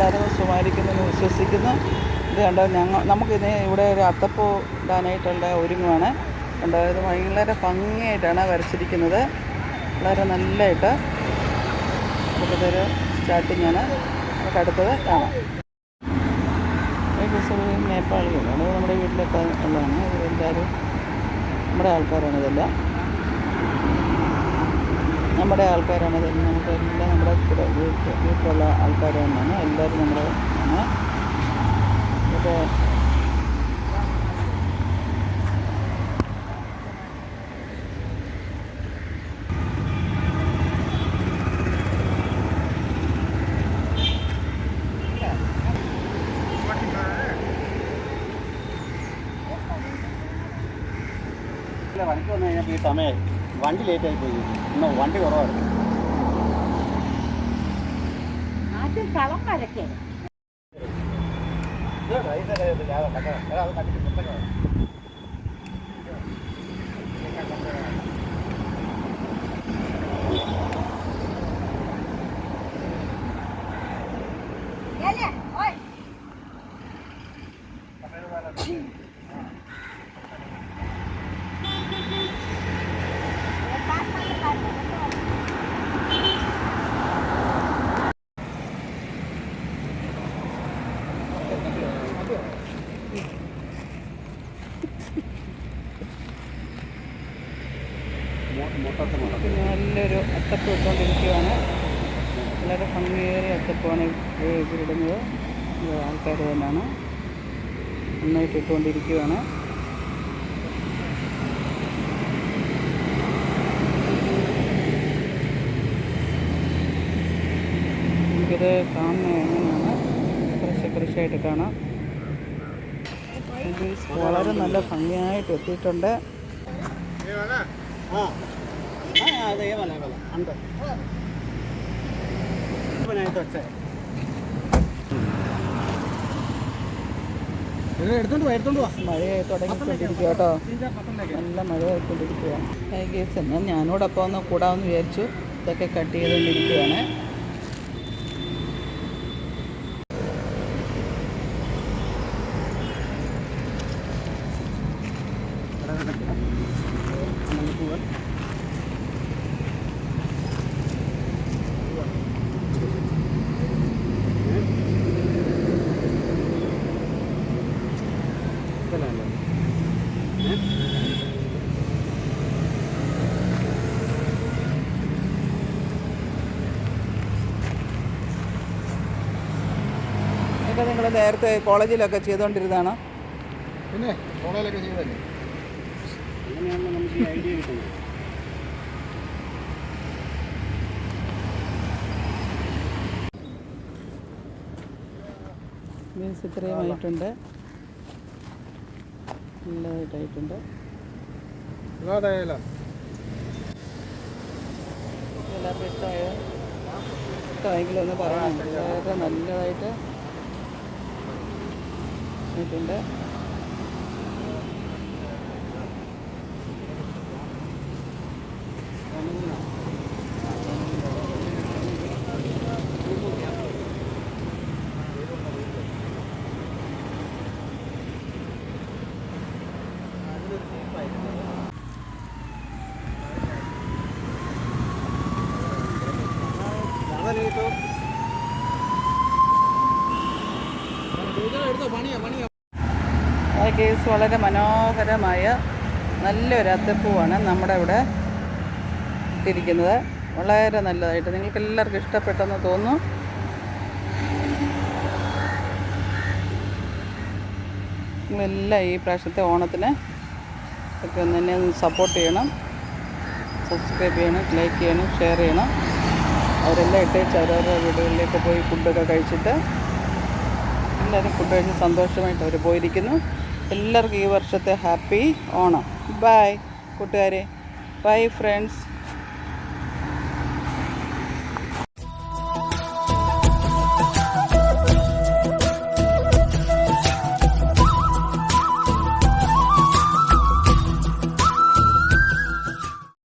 എല്ലാവരും സുമാരിക്കുന്നതെന്ന് വിശ്വസിക്കുന്നു. ഇത് കണ്ടോ ഞങ്ങൾ നമുക്കിത് ഇവിടെ ഒരു അത്തപ്പൂ ഇടാനായിട്ടുള്ള ഒരുങ്ങുവാണ്. കണ്ടോ ഇത് വളരെ ഭംഗിയായിട്ടാണ് വരച്ചിരിക്കുന്നത്. വളരെ നല്ലതായിട്ട് നമുക്കിതൊരു സ്റ്റാർട്ടിങ്ങാണ്. നമുക്ക് അടുത്തത് കാണാം. ഈ നേപ്പാളികളാണ് അത് നമ്മുടെ വീട്ടിലൊക്കെ ഉള്ളതാണ്. എല്ലാവരും നമ്മുടെ ആൾക്കാരാണ് ഇതെല്ലാം. നമ്മുടെ ആൾക്കാരാണ് തന്നെ നമുക്ക് എല്ലാം നമ്മുടെ കൂടെ വീട്ടിൽ വീട്ടിലുള്ള ആൾക്കാർ തന്നെയാണ് എല്ലാവരും നമ്മുടെ ആണ്. ഇത് വണ്ടിക്ക് വന്നു കഴിഞ്ഞപ്പോൾ ഈ സമയമായി വണ്ടി ലേറ്റ് ആയി പോയി. ഇന്ന് വണ്ടി കുറവായിരുന്നു. ആദ്യം കളം വരയ്ക്കേ. പിന്നെ നല്ലൊരു അത്തപ്പ് ഇട്ടുകൊണ്ടിരിക്കുകയാണ് വളരെ ഭംഗിയേറിയ അത്തപ്പമാണ് ഇവരിടുന്നത് ആൾക്കാർ തന്നെയാണ് നന്നായിട്ട് ഇട്ടുകൊണ്ടിരിക്കുകയാണ് നമുക്കിത് കാണുന്നത് എങ്ങനെയാണ്? കുറച്ച് കുറച്ചായിട്ട് കാണാം. വളരെ നല്ല ഭംഗിയായിട്ട് എത്തിയിട്ടുണ്ട്. ఆ. ఆ, అదే ఏమన్నా అంత పని అయితే వచ్చాయి എടുത്തോണ്ട് വാ എടുത്തോണ്ട് വാ മഴയായി തുടങ്ങിക്കൊണ്ടിരിക്കുക കേട്ടോ നല്ല മഴയായിക്കൊണ്ടിരിക്കുകയാണ് ഗേസ് എന്നാൽ ഞാനോടൊപ്പം ഒന്ന് കൂടാമെന്ന് വിചാരിച്ചു ഇതൊക്കെ കട്ട് ചെയ്തുകൊണ്ടിരിക്കുകയാണ് ഇതൊക്കെ നിങ്ങൾ നേരത്തെ കോളേജിലൊക്കെ ചെയ്തുകൊണ്ടിരുന്നതാണോ. പിന്നെ കോളേജിലൊക്കെ ചെയ്തല്ലേ അങ്ങനെയാണല്ലോ നമുക്ക് ഈ ഐഡിയ കിട്ടുന്നത് മീൻസ് ഇത്രയുമായിട്ടുണ്ട് നല്ലതായിട്ടായിട്ടുണ്ട് എല്ലാവർക്കും ഇഷ്ടമായോ? ഇഷ്ടമായെങ്കിലും ഒന്ന് പറയണം. വളരെ നല്ലതായിട്ട് ആയിട്ടുണ്ട് എടുത്തോ പണിയാ പണിയാ ആ കേസ് വളരെ മനോഹരമായ നല്ലൊരു അത്തപ്പൂവാണ് നമ്മുടെ ഇവിടെ ഇട്ടിരിക്കുന്നത്. വളരെ നല്ലതായിട്ട് നിങ്ങൾക്ക് എല്ലാവർക്കും ഇഷ്ടപ്പെട്ടെന്ന് തോന്നുന്നു. നിങ്ങളെല്ലാം ഈ പ്രാവശ്യത്തെ ഓണത്തിന് ഒക്കെ ഒന്ന് എന്നെ സപ്പോർട്ട് ചെയ്യണം. സബ്സ്ക്രൈബ് ചെയ്യണം ലൈക്ക് ചെയ്യണം ഷെയർ ചെയ്യണം. അവരെല്ലാം ഇട്ടേച്ച് അവരവരുടെ വീടുകളിലേക്ക് പോയി ഫുഡൊക്കെ കഴിച്ചിട്ട് എല്ലാവരും ഫുഡ് കഴിച്ച് സന്തോഷമായിട്ട് അവർ പോയിരിക്കുന്നു. എല്ലാവർക്കും ഈ വർഷത്തെ ഹാപ്പി ഓണം. ബൈ കൂട്ടുകാരെ. Bye friends